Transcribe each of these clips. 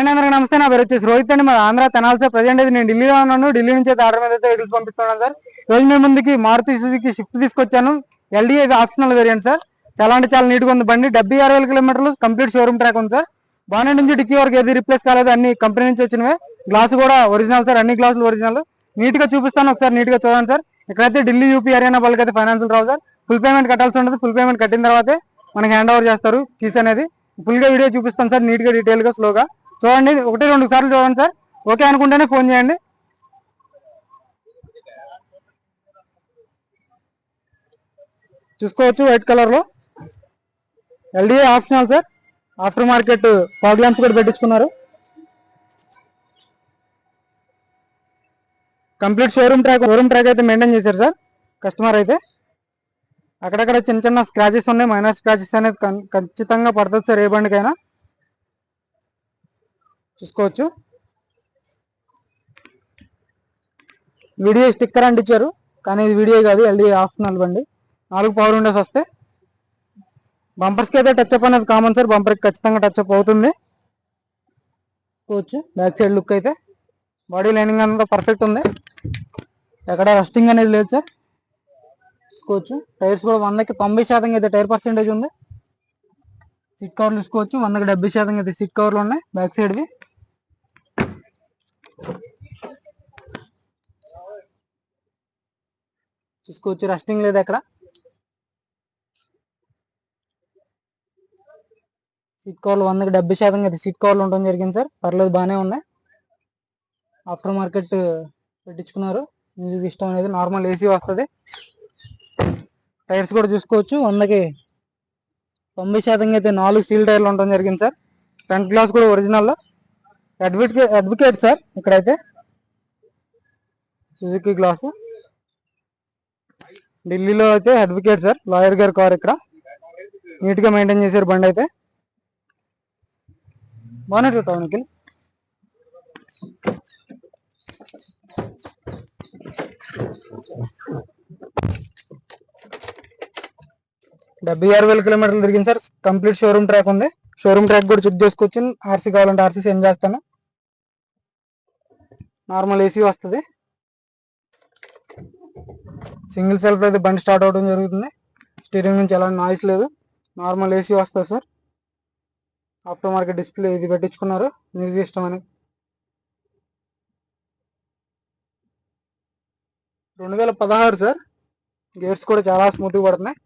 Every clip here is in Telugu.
అండ్ అందరికి నమస్తే. నా పేరు వచ్చేసి రోహిత్ అండి. మా ఆంధ్ర తెనాలి సార్ ప్రజెంట్ అయితే నేను ఢిల్లీలో ఉన్నాను. ఢిల్లీ నుంచి అయితే ఆర్డర్ మీద అయితే వెహికల్స్ పంపిస్తున్నాను సార్. రోజు మీ ముందుకి మారుతి సుజుకి షిఫ్ట్ తీసుకొచ్చాను. LDA optional variant sir. చాలా అంటే చాలా నీట్గా ఉంది బండి. డెబ్బై ఆరు వేల కిలోమీటర్లు కంప్లీట్ షోరూమ్ ట్రాక్ ఉంది సార్. బాగానే నుంచి డిక్కీ వరకు ఏది రిప్లేస్ కాలేదు. అన్ని కంపెనీ నుంచి వచ్చినవే. గ్లాస్ కూడా ఒరిజినల్ సార్. అన్ని గ్లాసులు ఒరిజినల్. నీట్గా చూపిస్తాను. ఒకసారి నీట్గా చూడండి సార్. ఇక్కడైతే ఢిల్లీ యూపీ హర్యానా వాళ్ళకి అయితే ఫైనాన్షియల్ రావు సార్. ఫుల్ పేమెంట్ కట్టాల్సి ఉంటుంది. ఫుల్ పేమెంట్ కట్టిన తర్వాతే మనకి హ్యాండ్ ఓవర్ చేస్తారు కీస్ అనేది. ఫుల్గా వీడియో చూపిస్తాను సార్. నీట్గా గా స్లోగా. చూడండి ఒకటి రెండు సార్లు చూడండి సార్. ఓకే అనుకుంటేనే ఫోన్ చేయండి. చూసుకోవచ్చు వైట్ కలర్లో. LDA optional sir. After market fog lamps కూడా పెట్టించుకున్నారు. Complete showroom track showroom track అయితే మెయింటైన్ చేశారు సార్ కస్టమర్ అయితే. అక్కడక్కడ చిన్న చిన్న స్క్రాచెస్ ఉన్నాయి మైనర్ స్క్రాచెస్ అనేది ఖచ్చితంగా పడుతుంది సార్ ఏ బండికైనా. చూసుకోవచ్చు. వీడియో స్టిక్కర్ అంటించారు కానీ ఇది వీడియో కాదు ఎల్డీ ఆప్షనల్ బండి నాలుగు పవర్ విండోస్ వస్తే బంపర్స్కి అయితే టచ్ అప్ అనేది కామన్ సార్ బంపర్కి ఖచ్చితంగా టచ్ అప్ అవుతుంది. చూసుకోవచ్చు బ్యాక్ సైడ్ లుక్ అయితే. బాడీ లైనింగ్ అంతా పర్ఫెక్ట్ ఉంది. ఎక్కడ రస్టింగ్ అనేది లేదు సార్. చూసుకోవచ్చు టైర్స్ కూడా వందకి తొంభై శాతం అయితే టైర్ పర్సెంటేజ్ ఉంది. సిట్ కవర్లు చూసుకోవచ్చు వందకి డెబ్బై శాతం అయితే సిట్ కవర్లు ఉన్నాయి బ్యాక్ సైడ్వి. చూసుకోవచ్చు రెస్టింగ్ లేదు అక్కడ. సీట్ కవర్లు వందకి డెబ్బై శాతం అయితే సీట్ కవర్లు ఉండడం జరిగింది సార్. పర్లేదు బాగానే ఉన్నాయి. ఆఫ్టర్ మార్కెట్ పెట్టించుకున్నారు. మ్యూజిక్ ఇష్టం అనేది నార్మల్ ఏసీ వస్తుంది. టైర్స్ కూడా చూసుకోవచ్చు. వందకి తొంభై శాతం అయితే నాలుగు సీల్ టైర్లు ఉండడం జరిగింది సార్. ఫ్రంట్ గ్లాస్ కూడా ఒరిజినల్ అడ్వకేట్ అడ్వకేట్ సార్ ఇక్కడైతే. సుజుకి గ్లాసు ఢిల్లీలో అయితే అడ్వకేట్ సార్ లాయర్ గారి కార్ ఇక్కడ. నీట్గా మెయింటైన్ చేశారు బండి అయితే. బాగున్నట్టు టౌన్కి డెబ్బై ఆరు వేల కిలోమీటర్లు తిరిగింది సార్ కంప్లీట్ షోరూమ్ ట్రాక్ ఉంది. షోరూమ్ ట్రాక్ కూడా చెక్ చేసుకోవచ్చు ఆర్సీ కావాలంటే ఆర్సీ సెండ్ చేస్తాను. నార్మల్ ఏసీ వస్తుంది. సింగిల్ సెల్ఫ్ అయితే బండి స్టార్ట్ అవడం జరుగుతుంది. స్టీరింగ్ నుంచి ఎలాంటి నాయిస్ లేదు. నార్మల్ ఏసీ వస్తుంది సార్. ఆఫ్టర్ మార్కెట్ డిస్ప్లే ఇది పెట్టించుకున్నారు. మ్యూజిక్ ఇష్టం అని. రెండు వేల పదహారు సార్. గేర్స్ కూడా చాలా స్మూత్గా పడుతున్నాయి.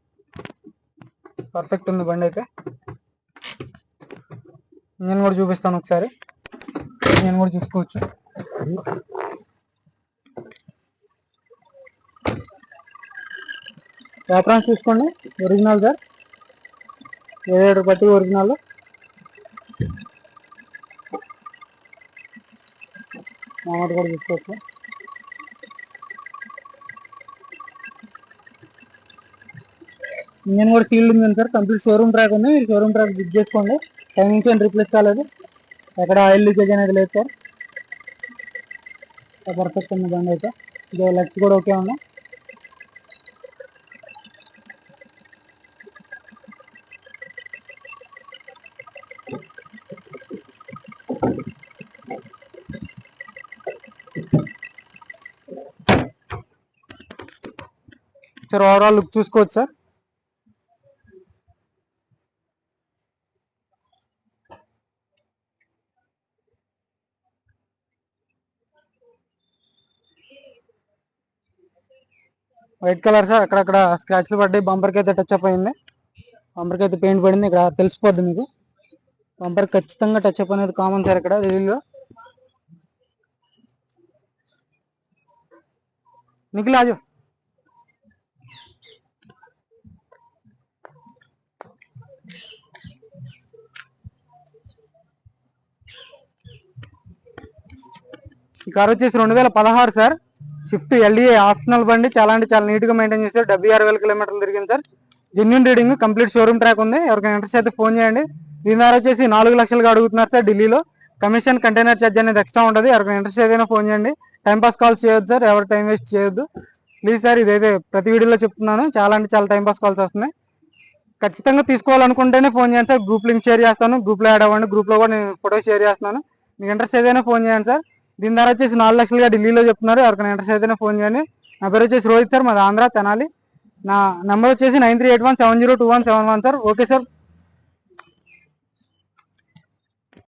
పర్ఫెక్ట్ ఉంది బండి అయితే. ఇంజన్ కూడా చూపిస్తాను ఒకసారి. ఇంజన్ కూడా చూసుకోవచ్చు. పేపరాన్స్ చూసుకోండి ఒరిజినల్ సార్ ఏడు పట్టి ఒరిజినల్ మామూలు కూడా చూసుకోవచ్చు ఇంజన్ కూడా సీల్డ్ ఉంది సార్ కంప్లీట్ షోరూమ్ ట్రాక్ ఉంది. మీరు షోరూమ్ ట్రాక్ బుక్ చేసుకోండి. టైమింగ్స్ ఏం రీప్లేస్ కాలేదు. ఎక్కడ ఆయిల్ లీకేజ్ అనేది లేదు సార్ పర్ఫెక్ట్ ఉంది బండి అయితే. ఇదో కూడా ఓకే ఉన్నాయి. సార్ ఓవరాల్ లుక్ చూసుకోవచ్చు సార్ వైట్ కలర్ సార్ అక్కడక్కడ స్క్రాచ్లు పడ్డాయి. బంపర్కి అయితే టచ్ అప్ అయింది. బంపర్కి అయితే పెయింట్ పడింది. ఇక్కడ తెలిసిపోద్ది మీకు. బంపర్ ఖచ్చితంగా టచ్ అప్ అనేది కామన్ సార్ ఇక్కడ రీల్లో. నిఖిల్ ఆజు ఈ కార్ వచ్చేసి రెండు వేల పదహారు సార్. షిఫ్ట్ ఎల్డీఏ ఆప్షనల్ బండి చాలా అంటే చాలా నీట్గా మెయింటైన్ చేశారు. డెబ్బై ఆరు వేల కిలోమీటర్లు తిరిగింది sir. Genuine reading complete showroom track ఉంది. ఎవరికైనా ఇంట్రెస్ట్ అయితే ఫోన్ చేయండి. దీని ద్వారా వచ్చేసి నాలుగు లక్షలుగా అడుగుతున్నారు సార్ ఢిల్లీలో. కమిషన్ కంటైనర్ ఛార్జ్ అనేది ఎక్స్ట్రా ఉంటుంది. ఎవరికైనా ఇంట్రెస్ట్ ఏదైనా ఫోన్ చేయండి. టైం పాస్ కాల్స్ చేయొద్దు సార్ ఎవరు టైం వేస్ట్ చేయొద్దు. ప్లీజ్ సార్ ఇదైతే ప్రతి వీడియోలో చెప్తున్నాను. చాలా అంటే చాలా టైం పాస్ కాల్స్ వస్తున్నాయి. ఖచ్చితంగా తీసుకోవాలనుకుంటేనే ఫోన్ చేయండి సార్. గ్రూప్ లింక్ షేర్ చేస్తాను. గ్రూప్లో యాడ్ అవ్వండి. గ్రూప్లో కూడా నేను ఫోటో షేర్ చేస్తున్నాను. మీకు ఇంట్రెస్ట్ ఏదైనా ఫోన్ చేయండి సార్. దీని ద్వారా వచ్చేసి నాలుగు లక్షలుగా ఢిల్లీలో చెప్తున్నారు. ఎవరికైనా ఇంట్రెస్ట్ ఏదైనా ఫోన్ చేయండి. నా పేరు వచ్చేసి రోహిత్ సార్. మాది ఆంధ్ర తెనాలి. నా నెంబర్ వచ్చేసి nine three eight one seven zero two one seven one sir. Okay sir.